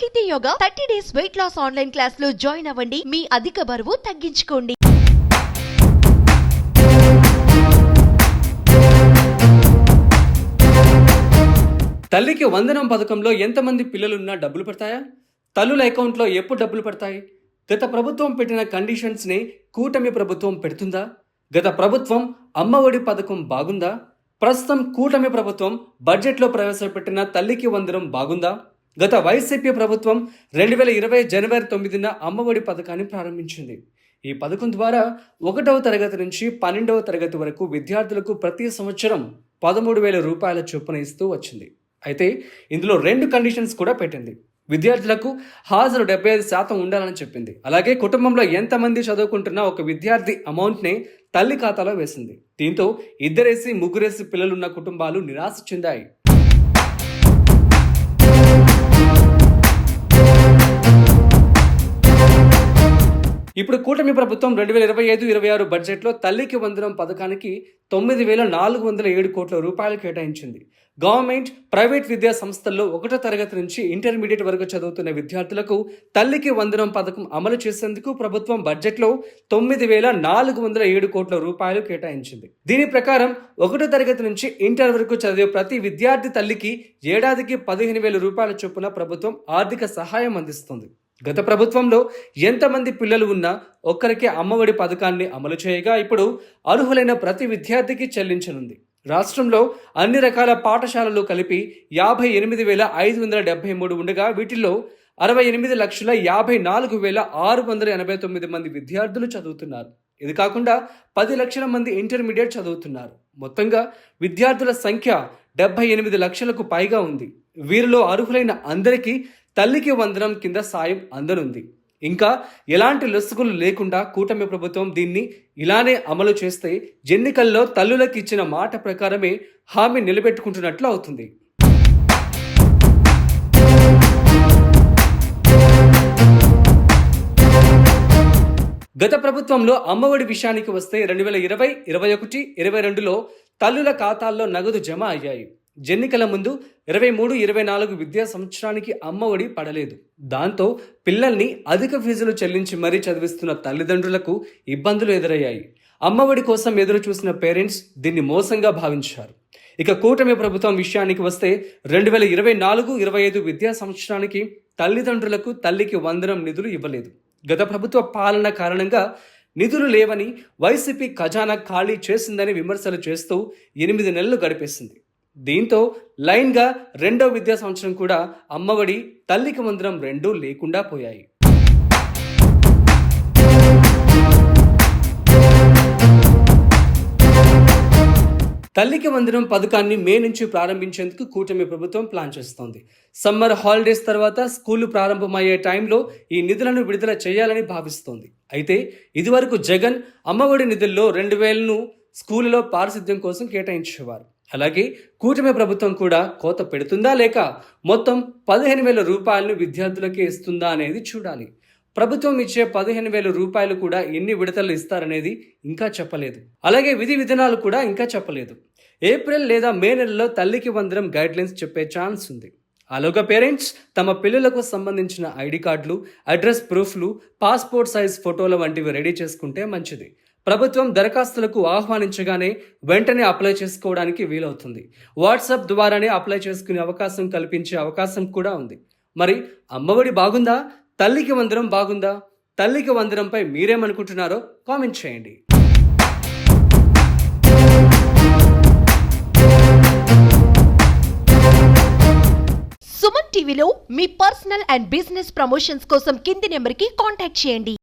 Sahiti yoga thirty days weight loss online క్లాస్లో join అవ్వండి. మీ అధిక బరువు తగ్గించుకోండి. తల్లికి వందనం పథకంలో ఎంతమంది పిల్లలున్నా డబ్బులు పడతాయా? తల్లుల అకౌంట్లో ఎప్పుడు డబ్బులు పడతాయి? గత ప్రభుత్వం పెట్టిన కండిషన్స్ని కూటమి ప్రభుత్వం పెడుతుందా? గత ప్రభుత్వం అమ్మఒడి పథకం బాగుందా? ప్రస్తుతం కూటమి ప్రభుత్వం బడ్జెట్లో ప్రవేశపెట్టిన తల్లికి వందనం బాగుందా? గత వైసీపీ ప్రభుత్వం రెండు వేల ఇరవై జనవరి తొమ్మిదిన అమ్మఒడి పథకాన్ని ప్రారంభించింది. ఈ పథకం ద్వారా ఒకటవ తరగతి నుంచి పన్నెండవ తరగతి వరకు విద్యార్థులకు ప్రతి సంవత్సరం పదమూడు వేల రూపాయల చొప్పున ఇస్తూ వచ్చింది. అయితే ఇందులో రెండు కండిషన్స్ కూడా పెట్టింది. విద్యార్థులకు హాజరు డెబ్బై ఐదు శాతం ఉండాలని చెప్పింది. అలాగే కుటుంబంలో ఎంతమంది చదువుకుంటున్నా ఒక విద్యార్థి అమౌంట్ని తల్లి ఖాతాలో వేసింది. దీంతో ఇద్దరేసి ముగ్గురేసి పిల్లలున్న కుటుంబాలు నిరాశ చెందాయి. ఇప్పుడు కూటమి ప్రభుత్వం రెండు వేల ఇరవై ఐదు ఇరవై ఆరు బడ్జెట్లో తల్లికి వందనం పథకానికి తొమ్మిది వేల నాలుగు వందల ఏడు కోట్ల రూపాయలు కేటాయించింది. గవర్నమెంట్ ప్రైవేట్ విద్యా సంస్థల్లో ఒకటో తరగతి నుంచి ఇంటర్మీడియట్ వరకు చదువుతున్న విద్యార్థులకు తల్లికి వందనం పథకం అమలు చేసేందుకు ప్రభుత్వం బడ్జెట్లో తొమ్మిది వేల నాలుగు వందల ఏడు కోట్ల రూపాయలు కేటాయించింది. దీని ప్రకారం ఒకటో తరగతి నుంచి ఇంటర్ వరకు చదివే ప్రతి విద్యార్థి తల్లికి ఏడాదికి పదిహేను వేల రూపాయల చొప్పున ప్రభుత్వం ఆర్థిక సహాయం అందిస్తుంది. గత ప్రభుత్వంలో ఎంతమంది పిల్లలు ఉన్నా ఒక్కరికే అమ్మఒడి పథకాన్ని అమలు చేయగా ఇప్పుడు అర్హులైన ప్రతి విద్యార్థికి చెల్లించనుంది. రాష్ట్రంలో అన్ని రకాల పాఠశాలలు కలిపి యాభై ఎనిమిది వేల ఐదు వందల డెబ్బై మూడు ఉండగా వీటిల్లో అరవై ఎనిమిది లక్షల యాభై నాలుగు వేల ఆరు వందల ఎనభై తొమ్మిది మంది విద్యార్థులు చదువుతున్నారు. ఇది కాకుండా పది లక్షల మంది ఇంటర్మీడియట్ చదువుతున్నారు. మొత్తంగా విద్యార్థుల సంఖ్య డెబ్బై ఎనిమిది లక్షలకు పైగా ఉంది. వీరిలో అర్హులైన అందరికీ తల్లికి వందనం కింద సాయం అందనుంది. ఇంకా ఎలాంటి లొసుగులు లేకుండా కూటమి ప్రభుత్వం దీన్ని ఇలానే అమలు చేస్తే ఎన్నికల్లో తల్లులకు ఇచ్చిన మాట ప్రకారమే హామీ నిలబెట్టుకుంటున్నట్లు అవుతుంది. గత ప్రభుత్వంలో అమ్మఒడి విషయానికి వస్తే రెండు వేల ఇరవై ఇరవై ఒకటి ఇరవై రెండులో తల్లుల ఖాతాల్లో నగదు జమ అయ్యాయి. ఎన్నికల ముందు ఇరవై మూడు ఇరవై నాలుగు విద్యా సంవత్సరానికి అమ్మఒడి పడలేదు. దాంతో పిల్లల్ని అధిక ఫీజులు చెల్లించి మరీ చదివిస్తున్న తల్లిదండ్రులకు ఇబ్బందులు ఎదురయ్యాయి. అమ్మఒడి కోసం ఎదురు చూసిన పేరెంట్స్ దీన్ని మోసంగా భావించారు. ఇక కూటమి ప్రభుత్వం విషయానికి వస్తే రెండు వేల ఇరవై నాలుగు ఇరవై ఐదు విద్యా సంవత్సరానికి తల్లిదండ్రులకు తల్లికి వందనం నిధులు ఇవ్వలేదు. గత ప్రభుత్వ పాలన కారణంగా నిధులు లేవని వైసీపీ ఖజానా ఖాళీ చేసిందని విమర్శలు చేస్తూ ఎనిమిది నెలలు గడిపేసింది. దీంతో లైన్గా రెండో విద్యా సంవత్సరం కూడా అమ్మఒడి తల్లికి మందిరం రెండూ లేకుండా పోయాయి. తల్లికి వందనం పథకాన్ని మే నుంచి ప్రారంభించేందుకు కూటమి ప్రభుత్వం ప్లాన్ చేస్తోంది. సమ్మర్ హాలిడేస్ తర్వాత స్కూళ్ళు ప్రారంభమయ్యే టైంలో ఈ నిధులను విడుదల చేయాలని భావిస్తోంది. అయితే ఇదివరకు జగన్ అమ్మఒడి నిధుల్లో రెండు వేలను స్కూల్లో పారిశుద్ధ్యం కోసం కేటాయించేవారు. అలాగే కూటమి ప్రభుత్వం కూడా కోత పెడుతుందా లేక మొత్తం పదిహేను వేల రూపాయలను విద్యార్థులకే ఇస్తుందా అనేది చూడాలి. ప్రభుత్వం ఇచ్చే పదిహేను వేల రూపాయలు కూడా ఎన్ని విడతలు ఇస్తారనేది ఇంకా చెప్పలేదు. అలాగే విధి విధానాలు కూడా ఇంకా చెప్పలేదు. ఏప్రిల్ లేదా మే నెలలో తల్లికి వందరం గైడ్ లైన్స్ చెప్పే ఛాన్స్ ఉంది. అలాగా పేరెంట్స్ తమ పిల్లలకు సంబంధించిన ఐడి కార్డులు అడ్రస్ ప్రూఫ్లు పాస్పోర్ట్ సైజ్ ఫోటోల వంటివి రెడీ చేసుకుంటే మంచిది. ప్రభుత్వం దరఖాస్తులకు ఆహ్వానించగానే వెంటనే అప్లై చేసుకోవడానికి వీలవుతుంది. వాట్సాప్ ద్వారానే అప్లై చేసుకునే అవకాశం కల్పించే అవకాశం కూడా ఉంది. మరి అమ్మఒడి బాగుందా? తల్లికి వందరం బాగుందా? తల్లికి వందరంపై మీరేమనుకుంటున్నారో కామెంట్ చేయండి. సుమన్ టీవీలో మీ పర్సనల్ అండ్ బిజినెస్ ప్రమోషన్స్ కోసం కింది నెంబర్కి కాంటాక్ట్ చేయండి.